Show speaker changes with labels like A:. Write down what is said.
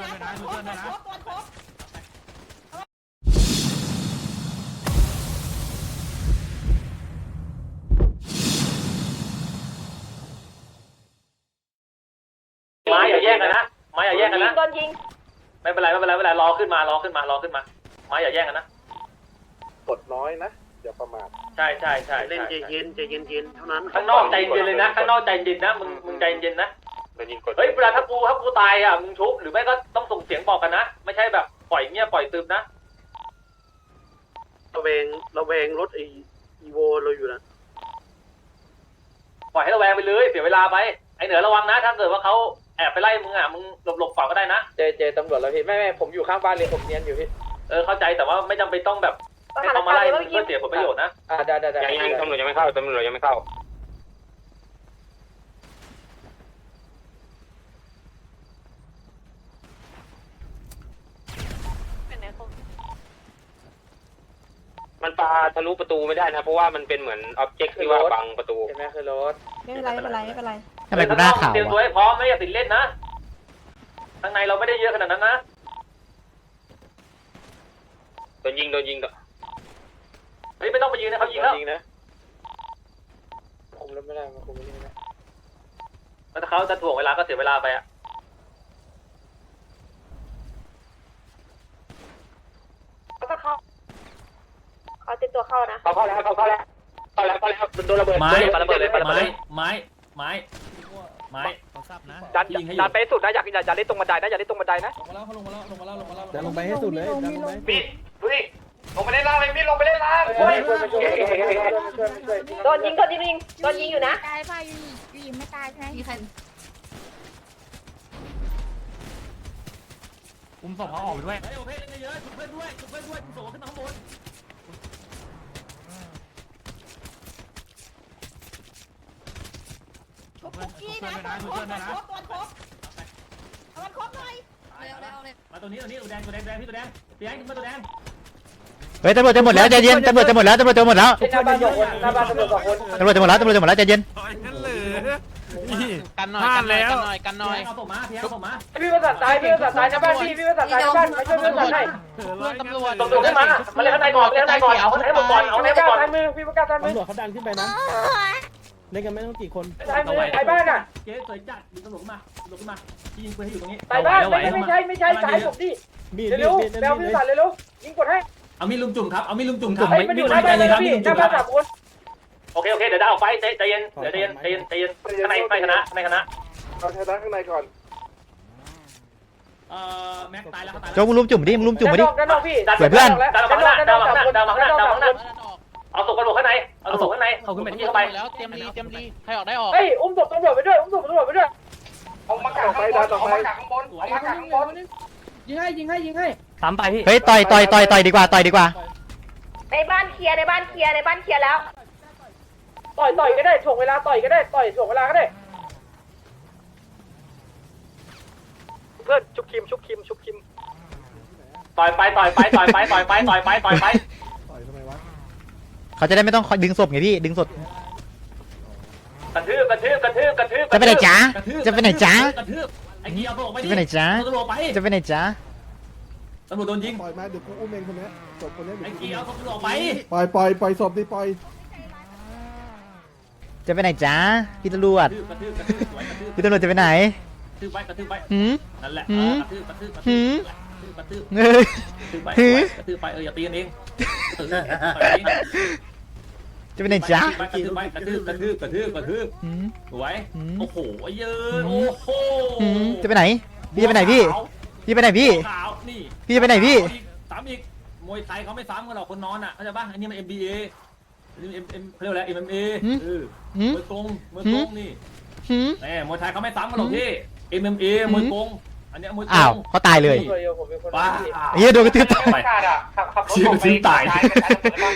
A: นี่นะตัวครบตัวครบตัวครบ
B: ไม้อย่าแยกกันนะไม้อย่าแยกกันนะ
A: โดนยิง
B: ไม่เป็นไรไม่เป็นไรไม่เป็นไรรอขึ้นมารอขึ้นมารอขึ้นมาไม้อย่าแยกกันนะ
C: กดน้อยนะอย่าประมาท
B: ใช่ใช่ใช่
D: เล่น
B: ใช่
D: ใจเย็นใจเย็นเย็นเท่านั้น
B: ข้างนอกใจเย็นเลยนะข้างนอกใจเย็นนะมึงมึงใจเย็นนะ
C: โดนยิงกด
B: เฮ้ยเวลาถ้ากูถ้ากูตายอะมึงชุบหรือไม่ก็ต้องส่งเสียงบอกกันนะ ไม่ใช่แบบปล่อยเงียบปล่อยซึมนะ
D: ระเวงระเวงรถไออีโวเราอยู่นะ
B: ปล่อยให้ระแวงไปเลยเสียเวลาไปไอเหนือระวังนะ ถ้าเกิดว่าเขาแอบไปไล่มึงอะมึงหลบหลบก่อนก็ได้นะ
E: เจอเจอตำรวจแล้วพี่ไม่ไม่ผมอยู่ข้างบ้านเลยผมเนียนอยู่พี่
B: เออเข้าใจแต่ว่าไม่จำเป็นต้องแบบ
A: ส
B: ให้
A: ถาน
B: เขามา
A: การ
B: ไล่
A: ณ์
B: มึ
A: เมื่
B: ง
A: อกี้
B: เพื่อเสียผลประโยชน์นะ
E: อ่าได้ได้ได้
C: ยังยังตำรวจยังไม่เข้าตำรวจยังไม่เข้า มันปาทะลุประตูไม่ได้นะเพราะว่ามันเป็นเหมือนอ็อบเจกต์ที่ว่าบังประตู
E: เห็นไหมคือรถ
A: ไม่เป็นไรไม่เป็นไรไม่เป็นไร
F: ทำไมกูหน้าขาว
B: เตรียมตัว
F: วะ
B: ให้พร้อมไม่อย่าติดเล่นนะข้างในเราไม่ได้เยอะขนาดนั้นนะ
C: โดนยิงโดนยิง
B: เฮ้ยไม่ต้องไปยืนนะเขายิงแล้ว
E: ยิงนะคุมรถไม่ได้มาคุมไม่ได้
B: แล้วถ้าเขาจะถ่วงเวลาก็เสียเวลาไปอะ
A: ก็เข้า เขาติดตัวเข้านะ
C: เขาเข้าแล้วเขาเข้าแล้วเข้าแล้วเข้าแล้วโดนระเบิด
B: ไม้
C: ปาระเบิดเลยปาระเบิด
B: ไม้
C: เลย
B: ไม้ไม้ไม้
E: ดัน
B: ยิงให้อยู่
E: ดันไปให้สุดนะอยากอย่าอย่าเล่นตรงบันไดนะอย่าเล่นตรงบันไดนะ
G: ดันลงไปให้สุดเลยดันลงไป
B: มีดดูดิลงไปเล่นล่างเลยมีดลงไปเล่นล่าง
E: ช่วยช่วยช่วยช่วยช่วยช่วยช่วย
A: โดนยิงโดนยิงโดนยิงอยู่นะ
H: ตายป่ะยูยูยิงไม่ตายใช่ไหม
F: อุ้มศพเขาออกไปด้วย
B: เฮ้ยโอเคเล่นเยอะๆจุดเพื่อนด้วยจุดเพื่อนด้วยจุดโสขึ้นมาข้างบน
A: ชุบ คุกกี้นะตัวครบตัวครบตัวครบเอามันครบหน่อย
B: มาตัวนี้ตัวนี้ตัวแดงตัวแดงแดงพี่ตัวแดงเตียงมาตัวแดง
F: เฮ้ยตำรวจจะหมดแล้วใจเย็นตำรวจจะหมดแล้วตำรวจจะหมดแล้ว
E: หน้าบ้านสองคนหน้าบ้านตำรวจสองคน
F: ตำรวจจะหมดแล้วตำรวจจะหมดแล้วใจเย็น
G: กันหน่อยกันหน่อยกันหน่อยกันหน่อย
B: เอาผมมาเตียงเอาผมมา
E: พี่ประสานตายพี่ประสานตายหน้าบ้านพี่พี่ประสานตายหน้าบ้านมาช่วยพี่ประสานให้
G: เพื่อนตำรวจ
B: ตำรวจขึ้นมามาเล่นข้างในก่อนเล่นข้างในก่อนเอาข้างในหมดก่อนเอาข้างใน
E: พี่
B: หม
E: ประ
B: ดก่อน
E: กาศทายมือพี่ประกาศทายมือ
G: ตำรวจเขาดันขึ้นไปนะ เล่นกันไม่ต้องกี่คน
E: ทายมือไอ้บ้านอะ
B: เจ๊สวยจัดดึงตำรวจขึ้นมาตำรวจขึ้นมาพี่ยิงปืนให้อยู่ตรงนี้
E: ไอ้บ้านไม่ไม่ใช่ไม่ใช่สายผมดิ
G: บีด
E: เร็ว
G: บีด
E: ๆ
G: เล่
E: แบล
G: น
E: พี่
G: เล
E: ประสาน
G: ย
E: เร็วๆยิงกดให้
B: เอามีลุงจุ่มครับเอามีลุงจุ่มครับ
E: ไอ้มันอยู่หน้าบ้านเลยนะพี่หน้าบ้านสามคน
B: โอเคโอเคเดี๋ยวจะเอาไฟใจใจเย็นเดี๋ยวใจเย็นใจเย็นใจเย็นข้างในข้างในคณะข้างในคณะ
C: เอาชนะข้างในก่อน
B: เอ่อแม็กตายแล้วเขาตาย
F: โจ๊กมึงลุมจุ่มดิมึงลุมจุ่มมาดิ
E: ด้านนอกพี่
B: ดัน
F: สวยเพื่อน
B: ดันออกมาข้างหน้าดันออกมาข้างหน้าดันออกมาข้างหน้าดันออกมาข้างหน้า เอาศพกระโดดข้างในเอาศพข้างในเขาขึ้นไป ที่เข้าไป
G: แล้วเตรียมรีเตรียมรีใครออกได้ออก
E: เฮ้ยอุ้มศพตำรวจไปด้วยอุ้มศพตำรวจไปด้วย
C: เอามากักไปดันออกไปข้างบน
B: สวย
C: เอามากักข้างบน
G: ยิงให้ยิงให้ยิงให้
F: สามไปพี่เฮ้ยต่อยต่อยต่อยต่อยดีกว่าต่อยดีกว่า
A: ในบ้านเคลียร์ในบ้านเคลียร์ในบ้านเคลียร์แล้ว
E: ต่อยต่อยก็ได้ถ่วงเวลาต่อยก็ได้ต่อยถ่วงเวลาก็ได้ เพื่อนชุบคิมชุบคิมชุบคิม
B: ต่อยไปต่อยไปต่อยไปต่อยไปต่อยไปต่อยไป
G: ต่อยทำไมวะ
F: เขาจะได้ไม่ต้องคอยดึงศพไงพี่ดึงศพ
B: กระทืบกระทืบกระทืบกระทืบ
F: จะไปไหนจ๊ะ
B: กระทืบ
F: จะไปไหนจ๊ะ
B: กระทืบไอ้เกียร์เอาไป
F: จะไปไหนจ๊ะ
B: ตำรวจไป
F: จะไปไหนจ๊ะ
B: ตำรวจโดนยิง
G: ปล่อยมาเดี๋ยวกูอุ้มเองคนนี้ศพคนนี้
B: ไอ้
G: เดี๋ยวกู
B: เกียร์เอาตำรวจไป
G: ปล่อยปล่อยปล่อยศพดิปล่อย
F: จะไปไหนจ๊ะพี่ตำรวจ
B: กระทืบกระทืบกระทืบสวยกระทืบ
F: พี่ตำรวจจะไปไหน
B: กระทืบไปกระทืบไป
F: หืม
B: นั่นแหละ
F: หืม
B: กระทืบกระทืบกระ
F: หื
B: ทืบ
F: ม
B: กระทืบกระทืบ
F: เฮ้ย
B: กระทืบไป
F: หืม
B: กระทืบไปเอออย่าตีกันเองเออ
F: จะไปไหนจ๊ะ
B: กระทืบไปกระทืบกระทืบกระทืบกระทืบ
F: หืม
B: สวย
F: หืม
B: โอ้โหไอ้เยอะโอ้โห
F: หืมจะไปไหน พี่จะไปไหนพี่พี่ไปไหนพี่
B: ขาวนี่
F: พี่จะไปไหนพี่
B: สามอีกมวยไทยเขาไม่ซ้ำกันหรอกคนนอนอะเข้าใจป่ะอันนี้มัน MBA อันนี้ M M เขาเรียกอะไร MMA
F: หืม
B: เออ
F: หืม
B: มวยกงมวยกงนี่
F: หืม
B: แหมมวยไทยเขาไม่ซ้ำกันหรอกพี่ MMA มวยกงอันเนี้ยมวยกง
F: อ้าวเขาตายเลย
E: ผมเป็นคน
B: ว้า
F: เฮียโดนกระทืบตาย
B: ไป
C: ขาดอะขับขับรถ
B: เชี่ย
C: ออก
B: กระทืบตาย
C: ซ้ไปซ้ายไปซ้าย